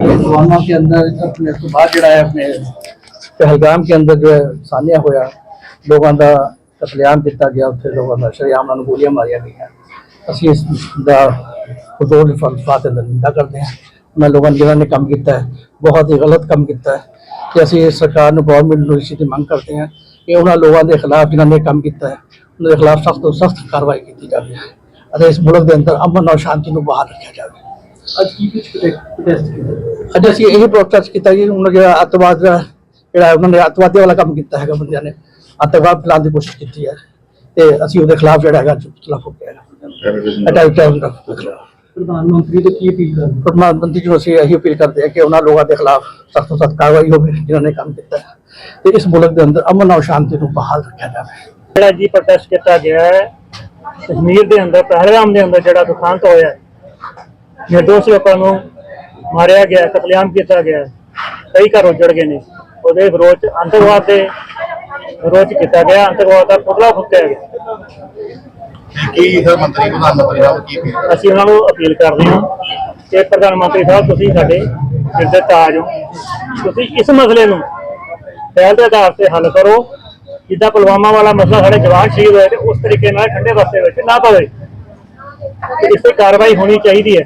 पुलवामा के अंदर अपने उसके बाद जड़ा है अपने पहलगाम के अंदर जो है सानिया होया ਲੋਕਾਂ ਦਾ ਕਤਲੇਆਮ ਕੀਤਾ ਗਿਆ ਉੱਥੇ ਲੋਕਾਂ ਦਾ ਸ਼ਰੇਆਮ ਨਾਲ ਗੋਲੀਆਂ ਮਾਰੀਆਂ ਗਈਆਂ ਅਸੀਂ ਇਸ ਦਾ ਹਜ਼ੂਰ ਫਲਸਫਾ ਤੇ ਨਿੰਦਾ ਕਰਦੇ ਹਾਂ ਉਹਨਾਂ ਲੋਕਾਂ ਨੇ ਜਿਨ੍ਹਾਂ ਨੇ ਕੰਮ ਕੀਤਾ ਹੈ ਬਹੁਤ ਹੀ ਗਲਤ ਕੰਮ ਕੀਤਾ ਹੈ ਕਿ ਅਸੀਂ ਇਸ ਸਰਕਾਰ ਨੂੰ ਗਵਰਨਮੈਂਟ ਨੂੰ ਇਸ ਦੀ ਮੰਗ ਕਰਦੇ ਹਾਂ ਕਿ ਉਹਨਾਂ ਲੋਕਾਂ ਦੇ ਖਿਲਾਫ ਜਿਨ੍ਹਾਂ ਨੇ ਕੰਮ ਕੀਤਾ ਹੈ ਉਹਨਾਂ ਦੇ ਖਿਲਾਫ ਸਖਤ ਤੋਂ ਸਖਤ ਕਾਰਵਾਈ ਕੀਤੀ ਜਾਵੇ ਅਤੇ ਇਸ ਮੁਲਕ ਦੇ ਅੰਦਰ ਅਮਨ ਔਰ ਸ਼ਾਂਤੀ ਨੂੰ ਬਹਾਲ ਰੱਖਿਆ ਜਾਵੇ ਅੱਜ ਕੀ ਕੁਝ ਪ੍ਰੋਟੈਸਟ ਕੀਤਾ? ਅੱਜ ਅਸੀਂ ਇਹ ਪ੍ਰੋਟੈਸਟ ਕੀਤਾ ਜੀ ਉਹਨਾਂ ਜਿਹੜਾ ਅੱਤਵਾਦ ਦਾ ਜਿਹੜਾ ਉਹਨਾਂ ਨੇ ਅੱਤਵਾਦੀ ਵਾਲਾ ਕੰਮ ਕੀਤਾ ਹੈਗਾ ਬੰਦਿਆਂ ਨੇ। ਅੱਤਵਾਦ ਫੈਲਾਉਣ ਦੀ ਕੋਸ਼ਿਸ਼ ਕੀਤੀ ਹੈ। ਤੇ ਅਸੀਂ ਉਹਦੇ ਖਿਲਾਫ ਜਿਹੜਾ ਹੈਗਾ ਚੁੱਪ ਹੋ ਗਿਆ। ਅਟੈਕ ਕਰਨ ਦਾ ਪ੍ਰਧਾਨ ਮੰਤਰੀ ਤੋਂ ਕੀ ਅਪੀਲ ਕਰਦੇ ਪ੍ਰਧਾਨ ਮੰਤਰੀ ਨੂੰ ਅਸੀਂ ਇਹੀ ਅਪੀਲ ਕਰਦੇ ਹਾਂ ਕਿ ਉਹਨਾਂ ਲੋਕਾਂ ਦੇ ਖਿਲਾਫ ਸਖਤ ਤੋਂ ਸਖਤ ਕਾਰਵਾਈ ਹੋਵੇ ਜਿਨ੍ਹਾਂ ਨੇ ਕੰਮ ਕੀਤਾ ਹੈ। ਤੇ ਇਸ ਮੁਲਕ ਦੇ ਅੰਦਰ ਅਮਨ ਔਰ ਸ਼ਾਂਤੀ ਨੂੰ ਬਹਾਲ ਰੱਖਿਆ ਜਾਵੇ। ਜਿਹੜਾ ਜੀ ਪ੍ਰੋਟੈਸਟ ਕੀਤਾ ਗਿਆ ਹੈ ਕਸ਼ਮੀਰ ਦੇ ਅੰਦਰ ਪਹਿਲਗਾਮ ਦੇ ਅੰਦਰ ਜਿਹੜਾ ਦੁਖਾਂਤ ਹੋਇਆ ਹੈ ਨਿਰਦੋਸ਼ ਲੋਕਾਂ ਨੂੰ ਮਾਰਿਆ ਗਿਆ ਕਤਲੇਆਮ ਕੀਤਾ ਗਿਆ। ਕਈ ਘਰ ਉਜੜ ਗਏ ਨੇ। ਉਹਦੇ ਵਿਰੋਧ ਅੰਤਰਵਾਦ ਦੇ ਵਿਰੋਧ ਕੀਤਾ ਗਿਆ ਅੰਤਰਵਾਦ ਦਾ ਪੁਤਲਾ ਫੁੱਕਿਆ ਗਿਆ। ਕੀ ਸਰ ਮੰਤਰੀ ਪ੍ਰਧਾਨ ਮੰਤਰੀ ਸਾਹਿਬ ਕੀ ਅਸੀਂ ਉਹਨਾਂ ਨੂੰ ਅਪੀਲ ਕਰਦੇ ਹਾਂ ਕਿ ਪ੍ਰਧਾਨ ਮੰਤਰੀ ਸਾਹਿਬ ਤੁਸੀਂ ਸਾਡੇ ਸਿਰ ਦੇ ਤਾਜ ਹੋ। ਤੁਸੀਂ ਇਸ ਮਸਲੇ ਨੂੰ ਪਹਿਲ ਦੇ ਆਧਾਰ ਤੇ ਹੱਲ ਕਰੋ। ਜਿੱਦਾਂ ਪੁਲਵਾਮਾ ਵਾਲਾ ਮਸਲਾ ਸਾਡੇ ਜਵਾਨ ਸ਼ਹੀਦ ਹੋਏ ਤੇ ਉਸ ਤਰੀਕੇ ਨਾਲ ਠੰਡੇ ਰਸਤੇ ਵਿੱਚ ਨਾ ਪਵੇ। ਇਸ ਤੇ ਕਾਰਵਾਈ ਹੋਣੀ ਚਾਹੀਦੀ ਹੈ।